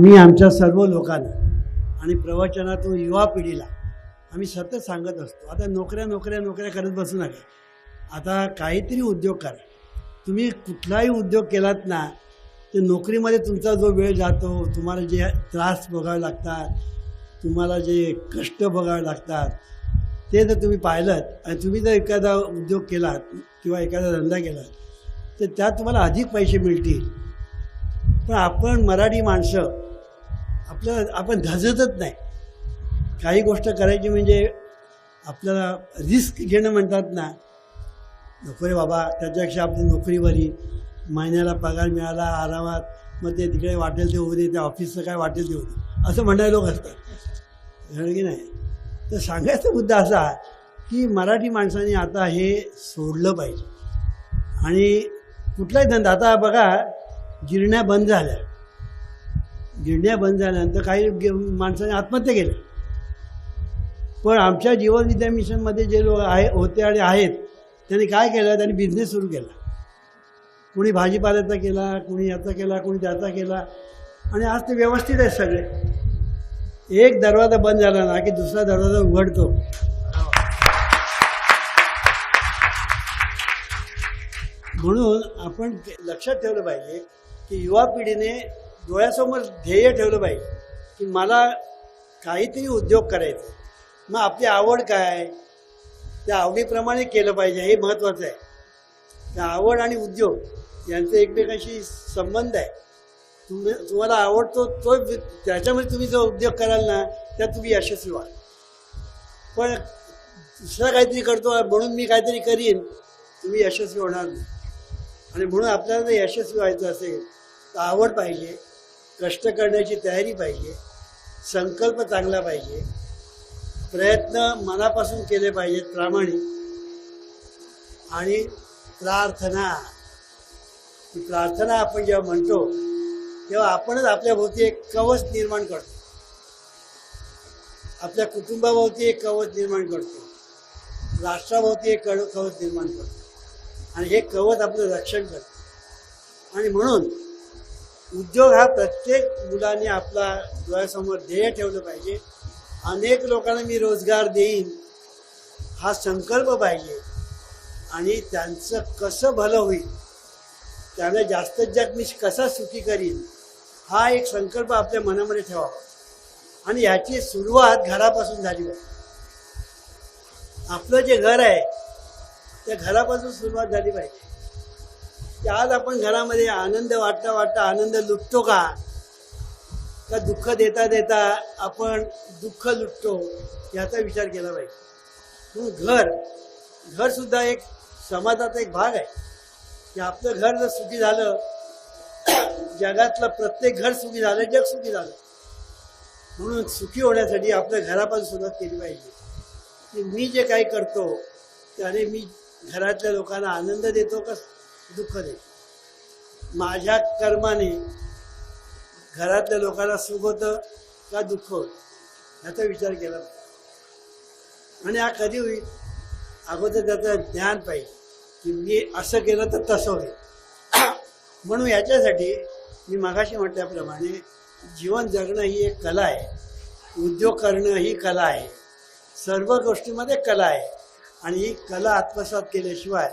आम्ही आमच्या सर्व लोकांना आणि प्रवचनातून युवा पिढीला आम्ही सतत सांगत असतो. आता नोकऱ्या नोकऱ्या नोकऱ्या करत बसू नका. आता काहीतरी उद्योग करा. तुम्ही कुठलाही उद्योग केलात ना तर नोकरीमध्ये तुमचा जो वेळ जातो तुम्हाला जे त्रास बघावे लागतात तुम्हाला जे कष्ट बघावे लागतात ते जर तुम्ही पाहिलं आणि तुम्ही जर एखादा उद्योग केलात किंवा एखादा धंदा केलात तर त्यात तुम्हाला अधिक पैसे मिळतील. पण आपण मराठी माणसं आपलं आपण धजतच नाही. काही गोष्ट करायची म्हणजे आपल्याला रिस्क घेणं म्हणतात ना. नको रे बाबा त्याच्यापेक्षा आपली नोकरी बरी. महिन्याला पगार मिळाला आरामात. मग ते तिकडे वाटेल ते होऊ दे त्या ऑफिसचं काय वाटेल ते होऊ दे. असं म्हणणारे लोक असतात. की नाही? तर सांगायचा मुद्दा असा की मराठी माणसाने आता हे सोडलं पाहिजे. आणि कुठलाही धंदा आता बघा गिरण्या बंद झाल्या. गिरण्या बंद झाल्यानंतर काही माणसाने आत्महत्या केल्या पण आमच्या जीवन विद्या मिशनमध्ये जे लोक आहे होते आणि आहेत त्यांनी काय केलं? त्यांनी बिझनेस सुरू केला. कुणी भाजीपाल्याचा केला कुणी याचा केला कुणी त्याचा केला. आणि आज ते व्यवस्थित आहेत सगळे. एक दरवाजा बंद झाला ना की दुसरा दरवाजा उघडतो. म्हणून आपण ते लक्षात ठेवलं पाहिजे की युवा पिढीने डोळ्यासमोर ध्येय ठेवलं पाहिजे की मला काहीतरी उद्योग करायचा मग आपली आवड काय त्या आवडीप्रमाणे केलं पाहिजे हे महत्त्वाचं आहे. त्या आवड आणि उद्योग यांचा एकमेकांशी संबंध आहे. तुम्ही तुम्हाला आवडतो तो त्याच्यामध्ये तुम्ही जो उद्योग कराल ना त्यात तुम्ही यशस्वी व्हाल पण दुसरा काहीतरी करतो म्हणून मी काहीतरी करीन तुम्ही यशस्वी होणार नाही. आणि म्हणून आपल्याला जर यशस्वी व्हायचं असेल तर आवड पाहिजे. कष्ट करण्याची तयारी पाहिजे संकल्प चांगला पाहिजे प्रयत्न मनापासून केले पाहिजेत प्रामाणिक. आणि प्रार्थना ही प्रार्थना आपण जेव्हा म्हणतो तेव्हा आपणच आपल्या भोवती एक कवच निर्माण करतो. आपल्या कुटुंबाभोवती एक कवच निर्माण करतो. राष्ट्राभोवती एक कवच निर्माण करतो. आणि हे कवच आपलं रक्षण करतं. आणि म्हणून उद्योग हा प्रत्येक मुलाने आपला डोळ्यासमोर ध्येय ठेवलं पाहिजे. अनेक लोकांना मी रोजगार देईन हा संकल्प पाहिजे. आणि त्यांचं कसं भलं होईल त्यांना जास्तीत जास्त मी कसा सुखी करीन हा एक संकल्प आपल्या मनामध्ये ठेवावा. आणि ह्याची सुरुवात घरापासून झाली पाहिजे. आपलं जे घर आहे त्या घरापासून सुरुवात झाली पाहिजे. की आज आपण घरामध्ये आनंद वाटता वाटता आनंद लुटतो का? का दुःख देता देता आपण दुःख लुटतो? याचा विचार केला पाहिजे. म्हणून घर घर सुद्धा एक समाजाचा एक भाग आहे. की आपलं घर जर सुखी झालं जगातलं प्रत्येक घर सुखी झालं जग सुखी झालं. म्हणून सुखी होण्यासाठी आपल्या घरापासून सुरुवात केली पाहिजे. की मी जे काही करतो त्याने मी घरातल्या लोकांना आनंद देतो का? दुःख दे. माझ्या कर्माने घरातल्या लोकांना सुख होतं का दुःख होतं? याचा विचार केला. आणि हा कधी होईल? अगोदर त्याचं ज्ञान पाहिजे. की मी असं केलं तर तसं होईल. म्हणून याच्यासाठी मी मगाशी म्हटल्याप्रमाणे जीवन जगणं ही एक कला आहे. उद्योग करणं ही कला आहे. सर्व गोष्टीमध्ये कला आहे. आणि ही कला आत्मसात केल्याशिवाय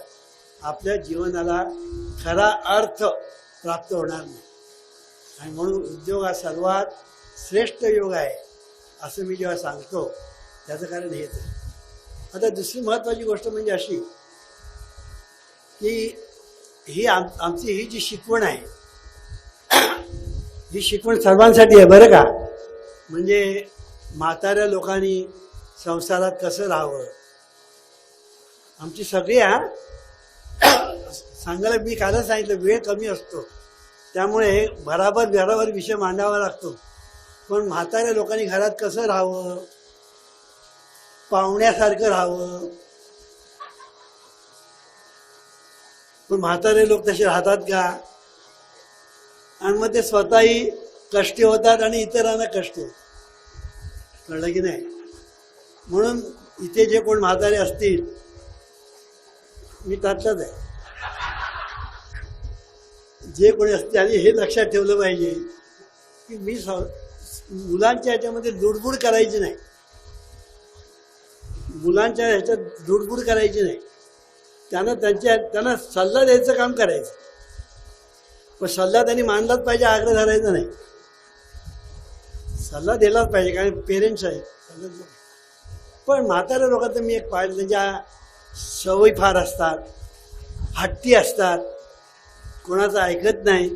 आपल्या जीवनाला खरा अर्थ प्राप्त होणार नाही. आणि म्हणून उद्योग हा सर्वात श्रेष्ठ योग आहे असं मी जेव्हा सांगतो त्याचं कारण हेच आहे. आता दुसरी महत्त्वाची गोष्ट म्हणजे अशी की ही आम आमची ही जी शिकवण आहे ही शिकवण सर्वांसाठी आहे बरं का? म्हणजे म्हाताऱ्या लोकांनी संसारात कसं राहावं? आमची सगळी हा सांगायला मी कालच सांगितलं वेळ कमी असतो. त्यामुळे भराभर बराबर विषय मांडावा लागतो. पण म्हाताऱ्या लोकांनी घरात कसं राहावं? पाहुण्यासारखं राहावं? पण म्हातारे लोक तसे राहतात का? आणि मग ते स्वतःही कष्टी होतात आणि इतरांना कष्ट होतात. कळलं की नाही? म्हणून इथे जे कोण म्हातारे असतील मी त्यातलाच आहे. जे कोणी असते आणि हे लक्षात ठेवलं पाहिजे की मी स मुलांच्या ह्याच्यामध्ये लुडबुड करायची नाही. मुलांच्या ह्याच्यात लुडबुड करायची नाही. त्यांना त्यांच्या त्यांना सल्ला द्यायचं काम करायचं. पण सल्ला त्यांनी मानलाच पाहिजे आग्रह धरायचा नाही. सल्ला दिलाच पाहिजे कारण पेरेंट्स आहेत. सल्ला पण म्हाताऱ्या लोकांचं मी एक पाहिलं त्यांच्या सवयी फार असतात हट्टी असतात. कोणाचं ऐकत नाही.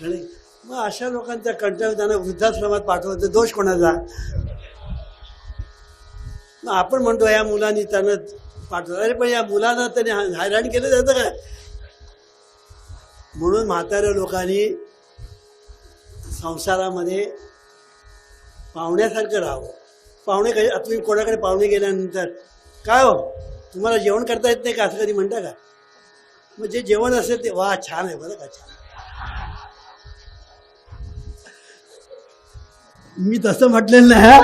कळले मग अशा लोकांचा कंटाळ त्यांना वृद्धाश्रमात पाठवतो दोष कोणाचा? मग आपण म्हणतो या मुलांनी त्यांना पाठवलं. अरे पण या मुलांना त्यांनी हैराण केलं जातं काय म्हणून म्हाताऱ्या लोकांनी संसारामध्ये पाहुण्यासारखं राहावं. पाहुणे कधी तुम्ही कोणाकडे पाहुणे गेल्यानंतर? काय हो? तुम्हाला जेवण करता येत नाही का? असं कधी म्हणता का? मग जे जेवण असेल ते वा छान आहे बरं का छान. मी तसं म्हटलेलं नाही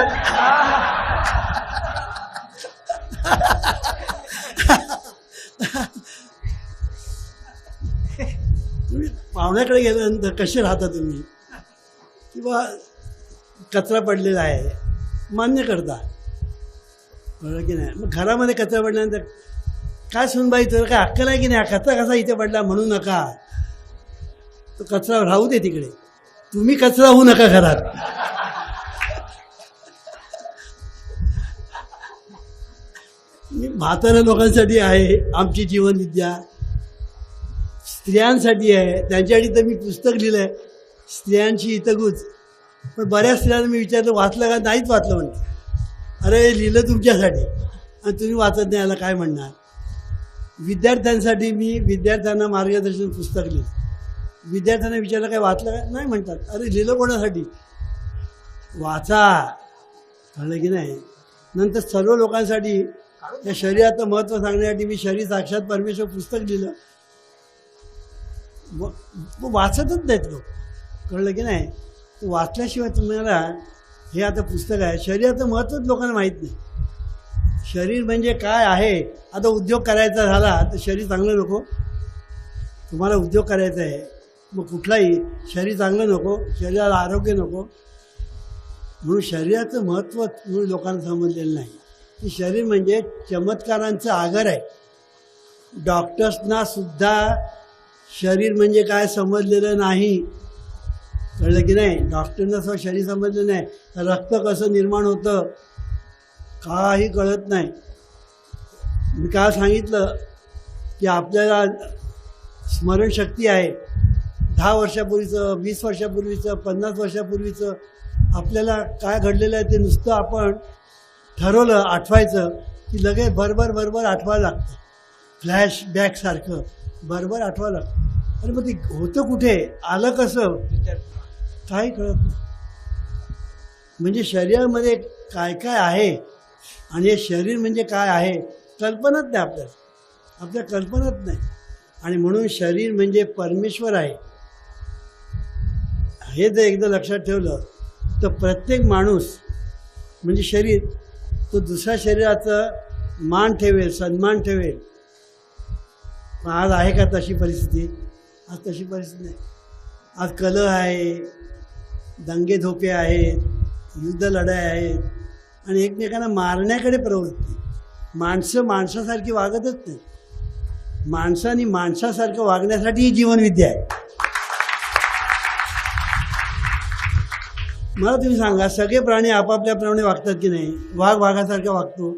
तुम्ही पाहुण्याकडे गेल्यानंतर कसे राहता तुम्ही? किंवा कचरा पडलेला आहे मान्य करता. बरोबर की नाही? मग घरामध्ये कचरा पडल्यानंतर काय सुनबाई तर? काय अक्कल आहे की नाही? कचरा कसा इथे पडला म्हणू नका. तो कचरा राहू दे तिकडे. तुम्ही कचरा होऊ नका घरात. म्हाताऱ्या लोकांसाठी आहे आमची जीवनविद्या. स्त्रियांसाठी आहे. त्यांच्यासाठी तर मी पुस्तक लिहिलं आहे स्त्रियांची इतगूच पण बऱ्याच स्त्रियांना मी विचारलं वाचलं का? नाहीच वाचलं म्हणते. अरे लिहिलं तुमच्यासाठी. आणि तुम्ही वाचत नाही याला काय म्हणणार? विद्यार्थ्यांसाठी मी विद्यार्थ्यांना मार्गदर्शन पुस्तक लिहिलं विद्यार्थ्यांना विचारलं काय वाचलं काय? नाही म्हणतात. अरे लिहिलं कोणासाठी? वाचा. कळलं की नाही. नंतर सर्व लोकांसाठी या शरीराचं महत्त्व सांगण्यासाठी मी शरीर साक्षात परमेश्वर पुस्तक लिहिलं. व- वाचतच नाहीत लोक. कळलं की नाही? वाचल्याशिवाय तुम्हाला हे आता पुस्तक आहे. शरीराचं महत्त्वच लोकांना माहीत नाही. शरीर म्हणजे काय आहे? आता उद्योग करायचा झाला तर शरीर चांगलं नको. तुम्हाला उद्योग करायचा आहे मग कुठलाही शरीर चांगलं नको शरीराला आरोग्य नको. म्हणून शरीराचं महत्त्व म्हणून लोकांना समजलेलं नाही. की शरीर म्हणजे चमत्कारांचं आगर आहे. डॉक्टर्सना सुद्धा शरीर म्हणजे काय समजलेलं नाही. कळलं की नाही? डॉक्टरना सुद्धा शरीर समजलं नाही. रक्त कसं निर्माण होतं? काही कळत नाही. मी काय सांगितलं की आपल्याला स्मरणशक्ती आहे. दहा वर्षापूर्वीचं वीस वर्षापूर्वीचं पन्नास वर्षापूर्वीचं आपल्याला काय घडलेलं आहे ते नुसतं आपण ठरवलं आठवायचं की लगेच भरभर भरभर आठवायला लागतं. फ्लॅशबॅकसारखं भरभर आठवायला लागतं. अरे मग ते होतं कुठे? आलं कसं? काही कळत नाही. म्हणजे शरीरामध्ये काय काय आहे? आणि हे शरीर म्हणजे काय आहे कल्पनाच नाही आपल्याला. आपल्या कल्पनाच नाही. आणि म्हणून शरीर म्हणजे परमेश्वर आहे. हे जर एकदा लक्षात ठेवलं तर प्रत्येक माणूस म्हणजे शरीर तो दुसऱ्या शरीराचं मान ठेवेल सन्मान ठेवेल. पण आज आहे का तशी परिस्थिती? आज तशी परिस्थिती नाही. आज कलह आहे दंगे धोके आहेत युद्ध लढाई आहेत आणि एकमेकांना मारण्याकडे प्रवृत्ती माणसं माणसासारखी वागतच नाही माणसाने माणसासारखं वागण्यासाठी ही जीवनविद्या आहे. मला तुम्ही सांगा सगळे प्राणी आपापल्याप्रमाणे वागतात की नाही? वाघ वाघासारखा वागतो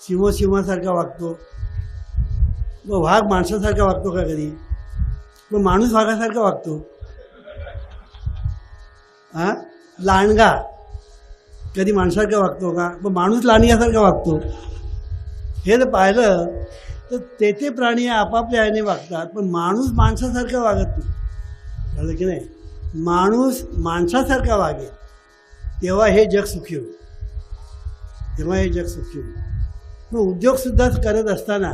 सिंह सिंहासारखा वागतो. मग वाघ माणसासारखा वागतो का कधी? मग माणूस वाघासारखा वागतो. हा? लांडगा. कधी माणसासारखा वागतो का? मग माणूस लांडग्यासारखा वागतो. हे जर पाहिलं तर ते ते प्राणी आपापल्या ह्याने वागतात पण माणूस माणसासारखा वागत नाही. झालं की नाही? माणूस माणसासारखा वागेल तेव्हा हे जग सुखी होईल. तेव्हा हे जग सुखी होईल. मग उद्योगसुद्धा करत असताना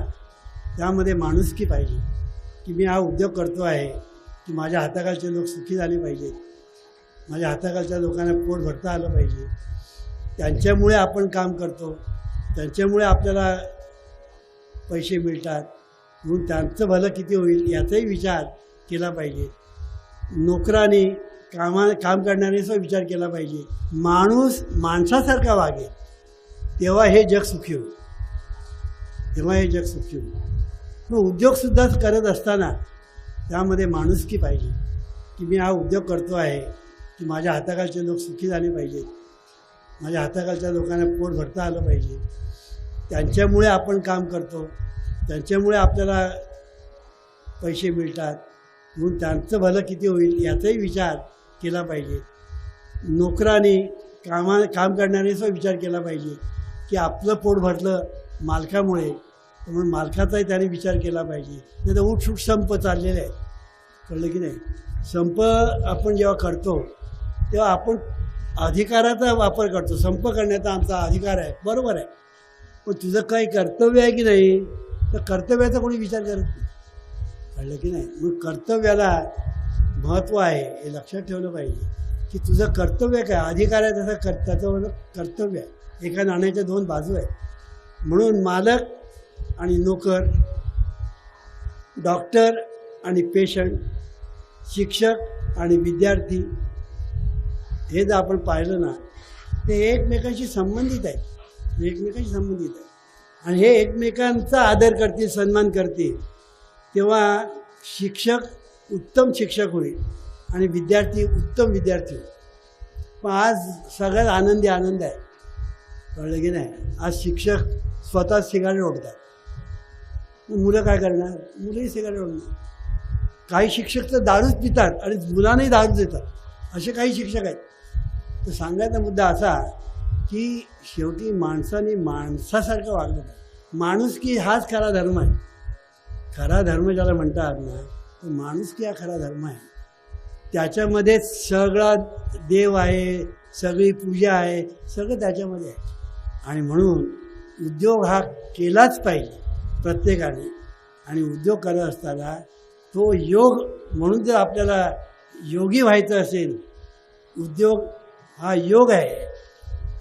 त्यामध्ये माणुसकी पाहिजे? की मी हा उद्योग करतो आहे की माझ्या हाताखालचे लोक सुखी झाले पाहिजेत. माझ्या हाताखालच्या लोकांना पोट भरता आलं पाहिजे. त्यांच्यामुळे आपण काम करतो. त्यांच्यामुळे आपल्याला पैसे मिळतात. म्हणून त्यांचं भलं किती होईल याचाही विचार केला पाहिजे. नोकराने कामा काम करणाऱ्याचा विचार केला पाहिजे. माणूस माणसासारखा वागेल. तेव्हा हे जग सुखी होईल. तेव्हा हे जग सुखी होईल. मग उद्योगसुद्धा करत असताना त्यामध्ये माणुसकी पाहिजे. की मी हा उद्योग करतो आहे की माझ्या हाताखालचे लोक सुखी झाले पाहिजेत. म्हणजे माझ्या हाताखालच्या लोकांना पोट भरता आलं पाहिजे. त्यांच्यामुळे आपण काम करतो. त्यांच्यामुळे आपल्याला पैसे मिळतात. म्हणून त्यांचं भलं किती होईल याचाही विचार केला पाहिजे. नोकराने कामा काम करणाऱ्याचा विचार केला पाहिजे की आपलं पोट भरलं मालकामुळे. म्हणून मालकाचाही त्याने विचार केला पाहिजे. नाही तर उठसूट संप चाललेले आहे. कळलं की नाही? संप आपण जेव्हा करतो तेव्हा आपण अधिकाराचा वापर करतो. संप करण्याचा आमचा अधिकार आहे. बरोबर आहे. पण तुझं काही कर्तव्य आहे की नाही? तर कर्तव्याचा कोणी विचार करत नाही. कळलं की नाही? मग कर्तव्याला महत्त्व आहे हे लक्षात ठेवलं पाहिजे. की तुझं कर्तव्य काय? अधिकार आहे तसं कर त्याचं कर्तव्य आहे. एका नाण्याच्या दोन बाजू आहेत. म्हणून मालक आणि नोकर डॉक्टर आणि पेशंट शिक्षक आणि विद्यार्थी हे जर आपण पाहिलं ना ते एकमेकांशी संबंधित आहेत. एकमेकांशी संबंधित आहे आणि हे एकमेकांचा आदर करतील सन्मान करतील. तेव्हा शिक्षक उत्तम शिक्षक होईल आणि विद्यार्थी उत्तम विद्यार्थी होईल. पण आज सगळ्यात आनंदी आनंद आहे. कळलं की नाही? आज शिक्षक स्वतः सिगारेट ओढतात. मुलं काय करणार? मुलंही सिगारेट ओढणार. काही शिक्षक तर दारूच पितात आणि मुलांनाही दारू देतात. असे काही शिक्षक आहेत. तर सांगायचा मुद्दा असा की शेवटी माणसाने माणसासारखं वागलं पाहिजे. माणुसकी हाच खरा धर्म आहे? खरा धर्म ज्याला म्हणतात ना तर माणुसकी हा खरा धर्म आहे? त्याच्यामध्ये सगळा देव आहे सगळी पूजा आहे सगळं त्याच्यामध्ये आहे. आणि म्हणून उद्योग हा केलाच पाहिजे प्रत्येकाने. आणि उद्योग करत असताना तो योग म्हणून जर आपल्याला योगी व्हायचं असेल उद्योग हा योग आहे.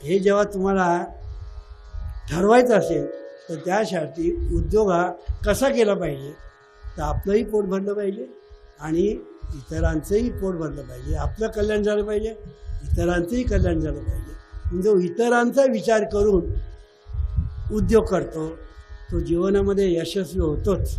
हे जेव्हा तुम्हाला ठरवायचं असेल तर त्यासाठी उद्योग हा कसा केला पाहिजे तर आपलंही पोट भरलं पाहिजे आणि इतरांचंही पोट भरलं पाहिजे. आपलं कल्याण झालं पाहिजे इतरांचंही कल्याण झालं पाहिजे. म्हणजे इतरांचा विचार करून उद्योग करतो. तो जीवनामध्ये यशस्वी होतोच.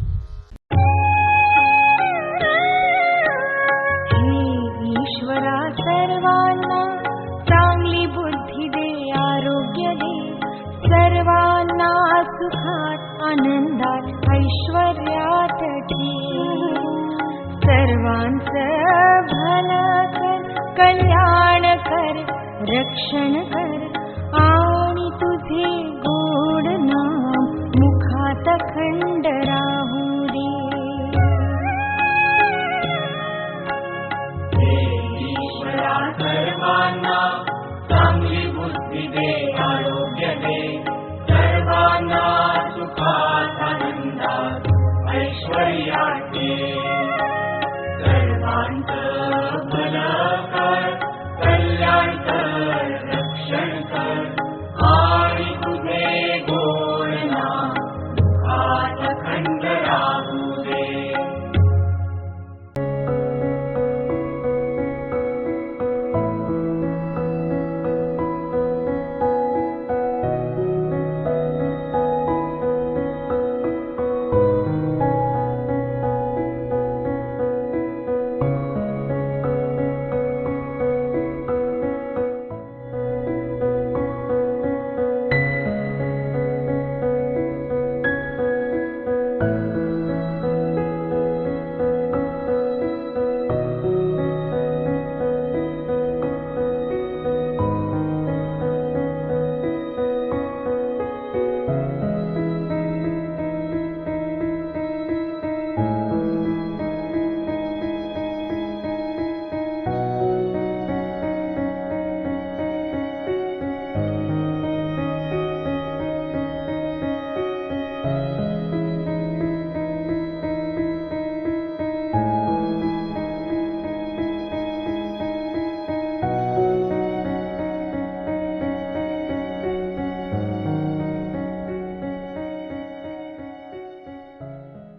कल्याण कर रक्षण कर